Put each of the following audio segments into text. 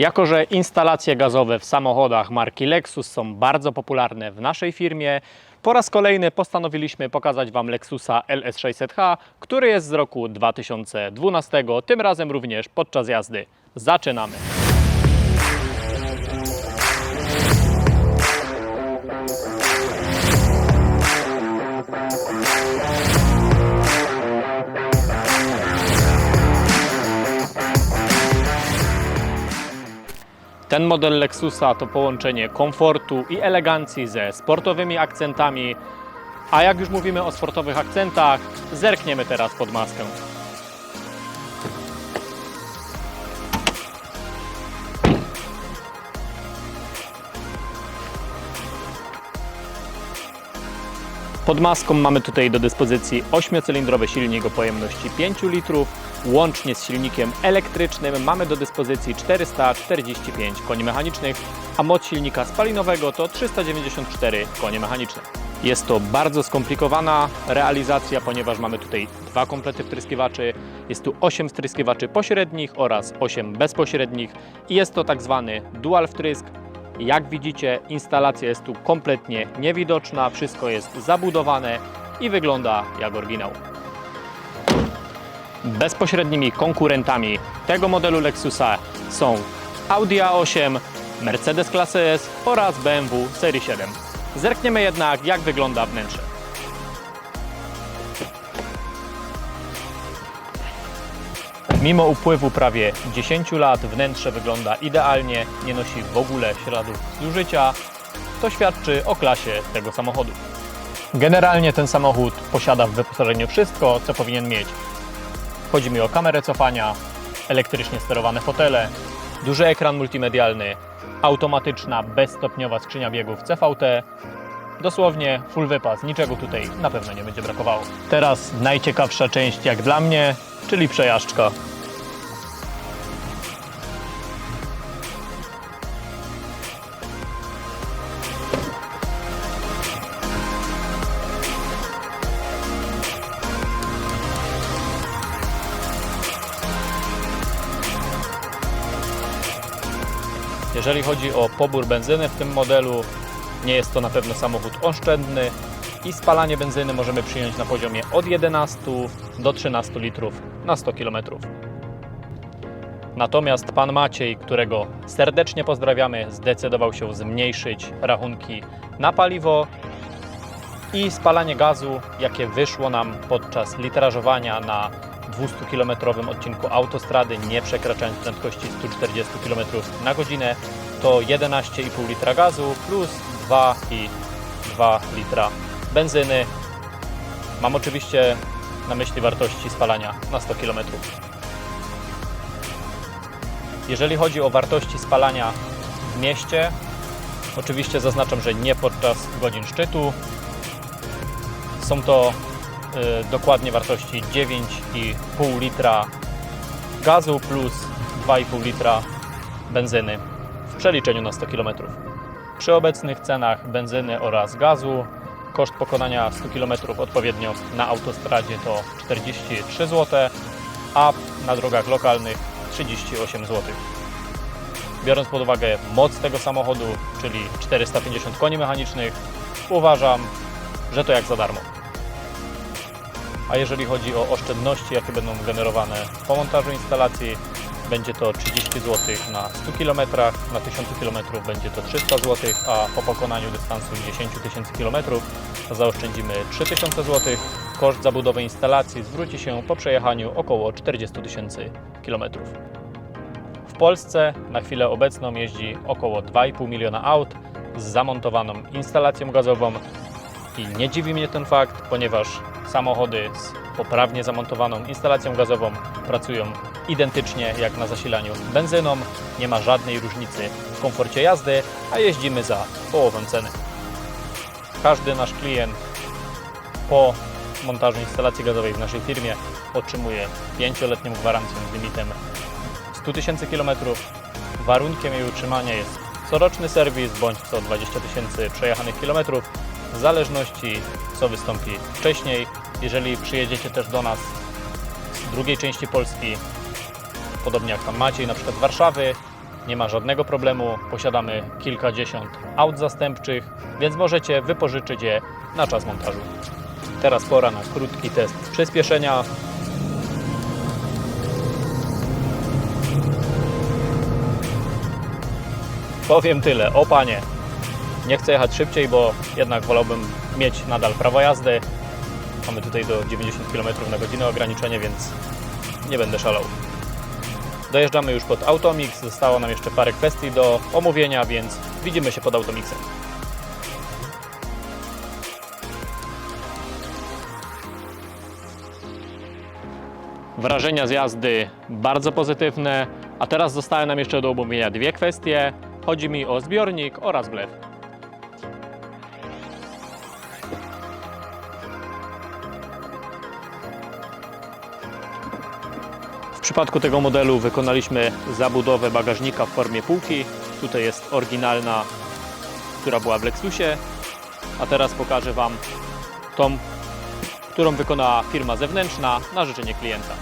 Jako, że instalacje gazowe w samochodach marki Lexus są bardzo popularne w naszej firmie, po raz kolejny postanowiliśmy pokazać Wam Lexusa LS600H, który jest z roku 2012, tym razem również podczas jazdy. Zaczynamy! Ten model Lexusa to połączenie komfortu i elegancji ze sportowymi akcentami. A jak już mówimy o sportowych akcentach, zerkniemy teraz pod maskę. Pod maską mamy tutaj do dyspozycji 8-cylindrowy silnik o pojemności 5 litrów. Łącznie z silnikiem elektrycznym mamy do dyspozycji 445 koni mechanicznych, a moc silnika spalinowego to 394 konie mechaniczne. Jest to bardzo skomplikowana realizacja, ponieważ mamy tutaj dwa komplety wtryskiwaczy. Jest tu 8 wtryskiwaczy pośrednich oraz 8 bezpośrednich i jest to tak zwany dual wtrysk, jak widzicie, instalacja jest tu kompletnie niewidoczna, wszystko jest zabudowane i wygląda jak oryginał. Bezpośrednimi konkurentami tego modelu Lexusa są Audi A8, Mercedes klasy S oraz BMW Serii 7. Zerkniemy jednak jak wygląda wnętrze. Mimo upływu prawie 10 lat wnętrze wygląda idealnie, nie nosi w ogóle śladów zużycia. To świadczy o klasie tego samochodu. Generalnie ten samochód posiada w wyposażeniu wszystko, co powinien mieć. Chodzi mi o kamerę cofania, elektrycznie sterowane fotele, duży ekran multimedialny, automatyczna, bezstopniowa skrzynia biegów CVT, dosłownie full wypas, niczego tutaj na pewno nie będzie brakowało. Teraz najciekawsza część jak dla mnie, czyli przejażdżka. Jeżeli chodzi o pobór benzyny w tym modelu, nie jest to na pewno samochód oszczędny i spalanie benzyny możemy przyjąć na poziomie od 11 do 13 litrów na 100 km. Natomiast pan Maciej, którego serdecznie pozdrawiamy, zdecydował się zmniejszyć rachunki na paliwo i spalanie gazu, jakie wyszło nam podczas litrażowania na 200-kilometrowym odcinku autostrady, nie przekraczając prędkości 140 km na godzinę, to 11,5 litra gazu plus 2,2 litra benzyny. Mam oczywiście na myśli wartości spalania na 100 km. Jeżeli chodzi o wartości spalania w mieście, oczywiście zaznaczam, że nie podczas godzin szczytu. Są to y, dokładnie wartości 9,5 litra gazu plus 2,5 litra benzyny w przeliczeniu na 100 km. Przy obecnych cenach benzyny oraz gazu koszt pokonania 100 km odpowiednio na autostradzie to 43 zł, a na drogach lokalnych 38 zł. Biorąc pod uwagę moc tego samochodu, czyli 450 koni mechanicznych, uważam, że to jak za darmo. A jeżeli chodzi o oszczędności, jakie będą generowane po montażu instalacji, będzie to 30 zł na 100 km, na 1000 km będzie to 300 zł, a po pokonaniu dystansu 10 tysięcy km zaoszczędzimy 3000 zł. Koszt zabudowy instalacji zwróci się po przejechaniu około 40 tysięcy km. W Polsce na chwilę obecną jeździ około 2,5 miliona aut z zamontowaną instalacją gazową i nie dziwi mnie ten fakt, ponieważ samochody z poprawnie zamontowaną instalacją gazową pracują identycznie jak na zasilaniu benzyną. Nie ma żadnej różnicy w komforcie jazdy, a jeździmy za połowę ceny. Każdy nasz klient po montażu instalacji gazowej w naszej firmie otrzymuje 5-letnią gwarancję z limitem 100 tysięcy kilometrów. Warunkiem jej utrzymania jest coroczny serwis bądź co 20 tysięcy przejechanych kilometrów, w zależności co wystąpi wcześniej. Jeżeli przyjedziecie też do nas z drugiej części Polski, podobnie jak tam Maciej, na przykład Warszawy, nie ma żadnego problemu. Posiadamy kilkadziesiąt aut zastępczych, więc możecie wypożyczyć je na czas montażu. Teraz pora na krótki test przyspieszenia. Powiem tyle, o panie, nie chcę jechać szybciej, bo jednak wolałbym mieć nadal prawo jazdy. Mamy tutaj do 90 km na godzinę ograniczenie, więc nie będę szalał. Dojeżdżamy już pod Automix, zostało nam jeszcze parę kwestii do omówienia, więc widzimy się pod Automixem. Wrażenia z jazdy bardzo pozytywne, a teraz zostały nam jeszcze do omówienia dwie kwestie. Chodzi mi o zbiornik oraz wlew. W przypadku tego modelu wykonaliśmy zabudowę bagażnika w formie półki. Tutaj jest oryginalna, która była w Lexusie. A teraz pokażę Wam tą, którą wykonała firma zewnętrzna na życzenie klienta.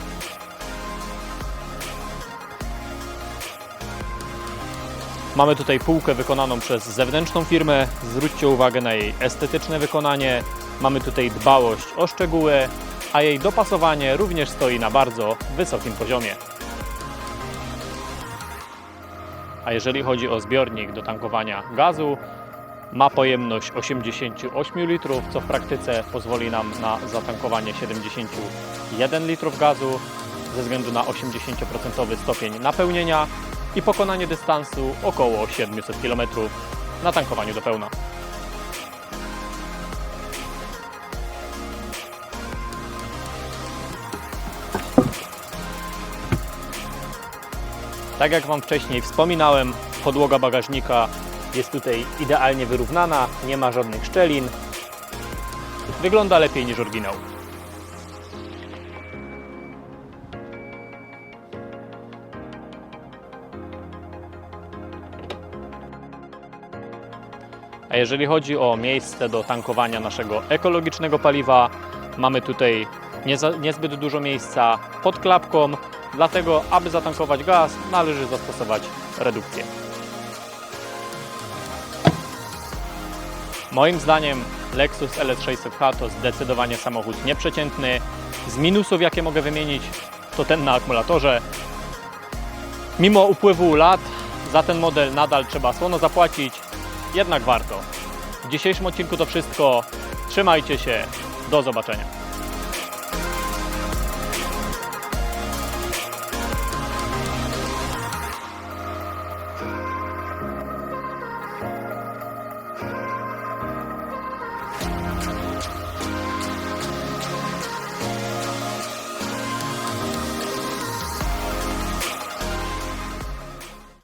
Mamy tutaj półkę wykonaną przez zewnętrzną firmę. Zwróćcie uwagę na jej estetyczne wykonanie. Mamy tutaj dbałość o szczegóły, a jej dopasowanie również stoi na bardzo wysokim poziomie. A jeżeli chodzi o zbiornik do tankowania gazu, ma pojemność 88 litrów, co w praktyce pozwoli nam na zatankowanie 71 litrów gazu ze względu na 80% stopień napełnienia i pokonanie dystansu około 700 km na tankowaniu do pełna. Tak jak Wam wcześniej wspominałem, podłoga bagażnika jest tutaj idealnie wyrównana, nie ma żadnych szczelin. Wygląda lepiej niż oryginał. A jeżeli chodzi o miejsce do tankowania naszego ekologicznego paliwa, mamy tutaj niezbyt dużo miejsca pod klapką, dlatego aby zatankować gaz należy zastosować redukcję. Moim zdaniem Lexus LS600H to zdecydowanie samochód nieprzeciętny. Z minusów jakie mogę wymienić to ten na akumulatorze. Mimo upływu lat za ten model nadal trzeba słono zapłacić, jednak warto. W dzisiejszym odcinku to wszystko. Trzymajcie się. Do zobaczenia.